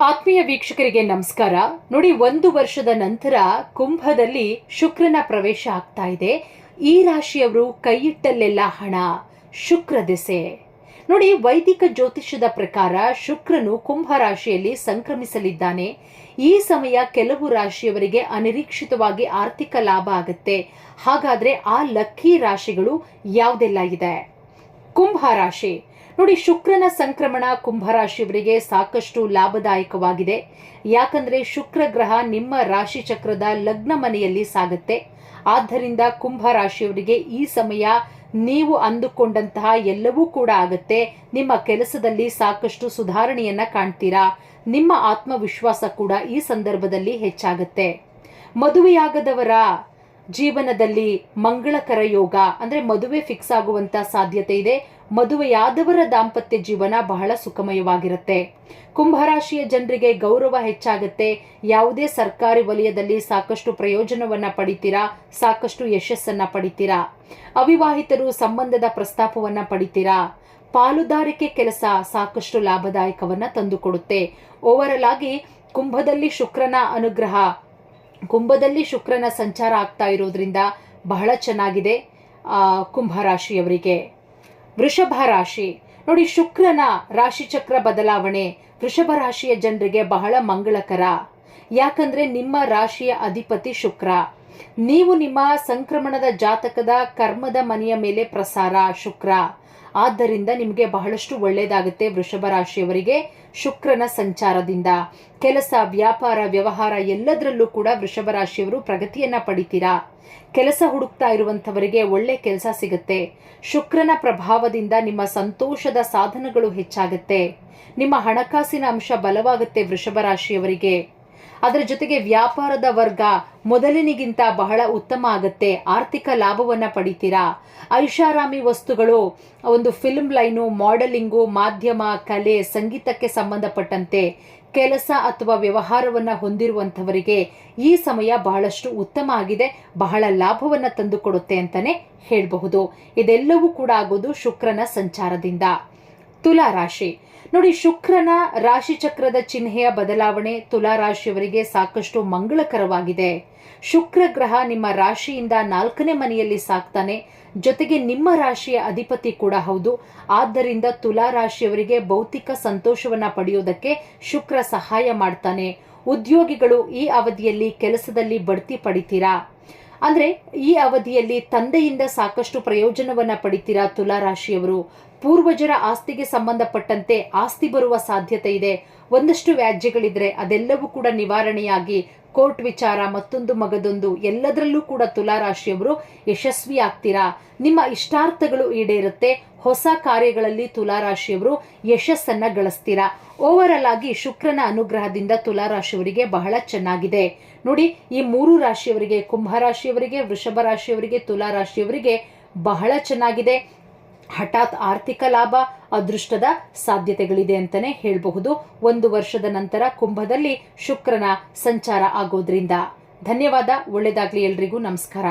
ಆತ್ಮೀಯ ವೀಕ್ಷಕರಿಗೆ ನಮಸ್ಕಾರ. ನೋಡಿ, ಒಂದು ವರ್ಷದ ನಂತರ ಕುಂಭದಲ್ಲಿ ಶುಕ್ರನ ಪ್ರವೇಶ ಆಗ್ತಾ ಇದೆ. ಈ ರಾಶಿಯವರು ಕೈಯಿಟ್ಟಲ್ಲೆಲ್ಲ ಹಣ, ಶುಕ್ರ ದೆಸೆ. ನೋಡಿ, ವೈದಿಕ ಜ್ಯೋತಿಷ್ಯದ ಪ್ರಕಾರ ಶುಕ್ರನು ಕುಂಭ ರಾಶಿಯಲ್ಲಿ ಸಂಕ್ರಮಿಸಲಿದ್ದಾನೆ. ಈ ಸಮಯ ಕೆಲವು ರಾಶಿಯವರಿಗೆ ಅನಿರೀಕ್ಷಿತವಾಗಿ ಆರ್ಥಿಕ ಲಾಭ ಆಗುತ್ತೆ. ಹಾಗಾದ್ರೆ ಆ ಲಕ್ಕಿ ರಾಶಿಗಳು ಯಾವುದೆಲ್ಲ ಇದೆ? ಕುಂಭ ರಾಶಿ. ನೋಡಿ, ಶುಕ್ರನ ಸಂಕ್ರಮಣ ಕುಂಭರಾಶಿಯವರಿಗೆ ಸಾಕಷ್ಟು ಲಾಭದಾಯಕವಾಗಿದೆ. ಯಾಕಂದ್ರೆ ಶುಕ್ರ ಗ್ರಹ ನಿಮ್ಮ ರಾಶಿ ಚಕ್ರದ ಲಗ್ನ ಮನೆಯಲ್ಲಿ ಸಾಗುತ್ತೆ. ಆದ್ದರಿಂದ ಕುಂಭ ರಾಶಿಯವರಿಗೆ ಈ ಸಮಯ ನೀವು ಅಂದುಕೊಂಡಂತಹ ಎಲ್ಲವೂ ಕೂಡ ಆಗುತ್ತೆ. ನಿಮ್ಮ ಕೆಲಸದಲ್ಲಿ ಸಾಕಷ್ಟು ಸುಧಾರಣೆಯನ್ನ ಕಾಣ್ತೀರಾ? ನಿಮ್ಮ ಆತ್ಮವಿಶ್ವಾಸ ಕೂಡ ಈ ಸಂದರ್ಭದಲ್ಲಿ ಹೆಚ್ಚಾಗುತ್ತೆ. ಮದುವೆಯಾಗದವರ ಜೀವನದಲ್ಲಿ ಮಂಗಳಕರ ಯೋಗ ಅಂದ್ರೆ ಮದುವೆ ಫಿಕ್ಸ್ ಆಗುವಂತ ಸಾಧ್ಯತೆ ಇದೆ. ಮದುವೆಯಾದವರ ದಾಂಪತ್ಯ ಜೀವನ ಬಹಳ ಸುಖಮಯವಾಗಿರುತ್ತೆ. ಕುಂಭರಾಶಿಯ ಜನರಿಗೆ ಗೌರವ ಹೆಚ್ಚಾಗುತ್ತೆ. ಯಾವುದೇ ಸರ್ಕಾರಿ ವಲಯದಲ್ಲಿ ಸಾಕಷ್ಟು ಪ್ರಯೋಜನವನ್ನ ಪಡಿತೀರಾ? ಸಾಕಷ್ಟು ಯಶಸ್ಸನ್ನ ಪಡಿತೀರಾ? ಅವಿವಾಹಿತರು ಸಂಬಂಧದ ಪ್ರಸ್ತಾಪವನ್ನ ಪಡಿತೀರಾ? ಪಾಲುದಾರಿಕೆ ಕೆಲಸ ಸಾಕಷ್ಟು ಲಾಭದಾಯಕವನ್ನ ತಂದುಕೊಡುತ್ತೆ. ಓವರಲ್ ಆಗಿ ಕುಂಭದಲ್ಲಿ ಶುಕ್ರನ ಅನುಗ್ರಹ ಕುಂಭದಲ್ಲಿ ಶುಕ್ರನ ಸಂಚಾರ ಆಗ್ತಾ ಇರೋದ್ರಿಂದ ಬಹಳ ಚೆನ್ನಾಗಿದೆ ಆ, ಕುಂಭರಾಶಿಯವರಿಗೆ. ವೃಷಭ ರಾಶಿ. ನೋಡಿ ಶುಕ್ರನ ರಾಶಿಚಕ್ರ ಬದಲಾವಣೆ ವೃಷಭ ರಾಶಿಯ ಜನರಿಗೆ ಬಹಳ ಮಂಗಳಕರ. ಯಾಕಂದ್ರೆ ನಿಮ್ಮ ರಾಶಿಯ ಅಧಿಪತಿ ಶುಕ್ರ. ನೀವು ನಿಮ್ಮ ಸಂಕ್ರಮಣದ ಜಾತಕದ ಕರ್ಮದ ಮನೆಯ ಮೇಲೆ ಪ್ರಸಾರ ಶುಕ್ರ. ಆದ್ದರಿಂದ ನಿಮಗೆ ಬಹಳಷ್ಟು ಒಳ್ಳೆಯದಾಗುತ್ತೆ ವೃಷಭ ರಾಶಿಯವರಿಗೆ ಶುಕ್ರನ ಸಂಚಾರದಿಂದ. ಕೆಲಸ, ವ್ಯಾಪಾರ, ವ್ಯವಹಾರ ಎಲ್ಲದರಲ್ಲೂ ಕೂಡ ವೃಷಭ ರಾಶಿಯವರು ಪ್ರಗತಿಯನ್ನ ಪಡಿತೀರಾ? ಕೆಲಸ ಹುಡುಕ್ತಾ ಇರುವಂತವರಿಗೆ ಒಳ್ಳೆ ಕೆಲಸ ಸಿಗುತ್ತೆ. ಶುಕ್ರನ ಪ್ರಭಾವದಿಂದ ನಿಮ್ಮ ಸಂತೋಷದ ಸಾಧನಗಳು ಹೆಚ್ಚಾಗುತ್ತೆ. ನಿಮ್ಮ ಹಣಕಾಸಿನ ಅಂಶ ಬಲವಾಗುತ್ತೆ ವೃಷಭ ರಾಶಿಯವರಿಗೆ. ಅದರ ಜೊತೆಗೆ ವ್ಯಾಪಾರದ ವರ್ಗ ಮೊದಲಿನಿಗಿಂತ ಬಹಳ ಉತ್ತಮ ಆಗುತ್ತೆ. ಆರ್ಥಿಕ ಲಾಭವನ್ನ ಪಡಿತೀರಾ? ಐಷಾರಾಮಿ ವಸ್ತುಗಳು, ಒಂದು ಫಿಲ್ಮ್ ಲೈನು, ಮಾಡೆಲಿಂಗು, ಮಾಧ್ಯಮ, ಕಲೆ, ಸಂಗೀತಕ್ಕೆ ಸಂಬಂಧಪಟ್ಟಂತೆ ಕೆಲಸ ಅಥವಾ ವ್ಯವಹಾರವನ್ನು ಹೊಂದಿರುವಂಥವರಿಗೆ ಈ ಸಮಯ ಬಹಳಷ್ಟು ಉತ್ತಮ ಆಗಿದೆ. ಬಹಳ ಲಾಭವನ್ನ ತಂದುಕೊಡುತ್ತೆ ಅಂತಲೇ ಹೇಳಬಹುದು. ಇದೆಲ್ಲವೂ ಕೂಡ ಆಗೋದು ಶುಕ್ರನ ಸಂಚಾರದಿಂದ. ತುಲಾ ರಾಶಿ. ನೋಡಿ, ಶುಕ್ರನ ರಾಶಿ ಚಕ್ರದ ಚಿಹ್ನೆಯ ಬದಲಾವಣೆ ತುಲಾ ರಾಶಿಯವರಿಗೆ ಸಾಕಷ್ಟು ಮಂಗಳಕರವಾಗಿದೆ. ಶುಕ್ರ ಗ್ರಹ ನಿಮ್ಮ ರಾಶಿಯಿಂದ ನಾಲ್ಕನೇ ಮನೆಯಲ್ಲಿ ಸಾಕ್ತಾನೆ. ಜೊತೆಗೆ ನಿಮ್ಮ ರಾಶಿಯ ಅಧಿಪತಿ ಕೂಡ ಹೌದು. ಆದ್ದರಿಂದ ತುಲಾ ರಾಶಿಯವರಿಗೆ ಭೌತಿಕ ಸಂತೋಷವನ್ನ ಪಡೆಯೋದಕ್ಕೆ ಶುಕ್ರ ಸಹಾಯ ಮಾಡ್ತಾನೆ. ಉದ್ಯೋಗಿಗಳು ಈ ಅವಧಿಯಲ್ಲಿ ಕೆಲಸದಲ್ಲಿ ಬಡ್ತಿ ಪಡಿತೀರಾ? ಅಂದ್ರೆ ಈ ಅವಧಿಯಲ್ಲಿ ತಂದೆಯಿಂದ ಸಾಕಷ್ಟು ಪ್ರಯೋಜನವನ್ನ ಪಡಿತೀರಾ ತುಲಾ ರಾಶಿಯವರು? ಪೂರ್ವಜರ ಆಸ್ತಿಗೆ ಸಂಬಂಧಪಟ್ಟಂತೆ ಆಸ್ತಿ ಬರುವ ಸಾಧ್ಯತೆ ಇದೆ. ಒಂದಷ್ಟು ವ್ಯಾಜ್ಯಗಳಿದ್ರೆ ಅದೆಲ್ಲವೂ ಕೂಡ ನಿವಾರಣೆಯಾಗಿ ಕೋರ್ಟ್ ವಿಚಾರ, ಮತ್ತೊಂದು ಮಗದೊಂದು, ಎಲ್ಲದರಲ್ಲೂ ಕೂಡ ತುಲಾ ರಾಶಿಯವರು ಯಶಸ್ವಿ ಆಗ್ತೀರಾ ನಿಮ್ಮ ಇಷ್ಟಾರ್ಥಗಳು ಈಡೇರುತ್ತೆ. ಹೊಸ ಕಾರ್ಯಗಳಲ್ಲಿ ತುಲಾ ರಾಶಿಯವರು ಯಶಸ್ಸನ್ನ ಗಳಿಸ್ತೀರಾ? ಓವರಲ್ ಆಗಿ ಶುಕ್ರನ ಅನುಗ್ರಹದಿಂದ ತುಲಾ ರಾಶಿಯವರಿಗೆ ಬಹಳ ಚೆನ್ನಾಗಿದೆ. ನೋಡಿ, ಈ ಮೂರು ರಾಶಿಯವರಿಗೆ, ಕುಂಭ ರಾಶಿಯವರಿಗೆ, ವೃಷಭ ರಾಶಿಯವರಿಗೆ ತುಲಾ ರಾಶಿಯವರಿಗೆ ಬಹಳ ಚೆನ್ನಾಗಿದೆ. ಹಠಾತ್ ಆರ್ಥಿಕ ಲಾಭ, ಅದೃಷ್ಟದ ಸಾಧ್ಯತೆಗಳಿದೆ ಅಂತಾನೆ ಹೇಳಬಹುದು. ಒಂದು ವರ್ಷದ ನಂತರ ಕುಂಭದಲ್ಲಿ ಶುಕ್ರನ ಸಂಚಾರ ಆಗೋದ್ರಿಂದ. ಧನ್ಯವಾದ ಒಳ್ಳೆಯದಾಗಲಿ ಎಲ್ರಿಗೂ ನಮಸ್ಕಾರ.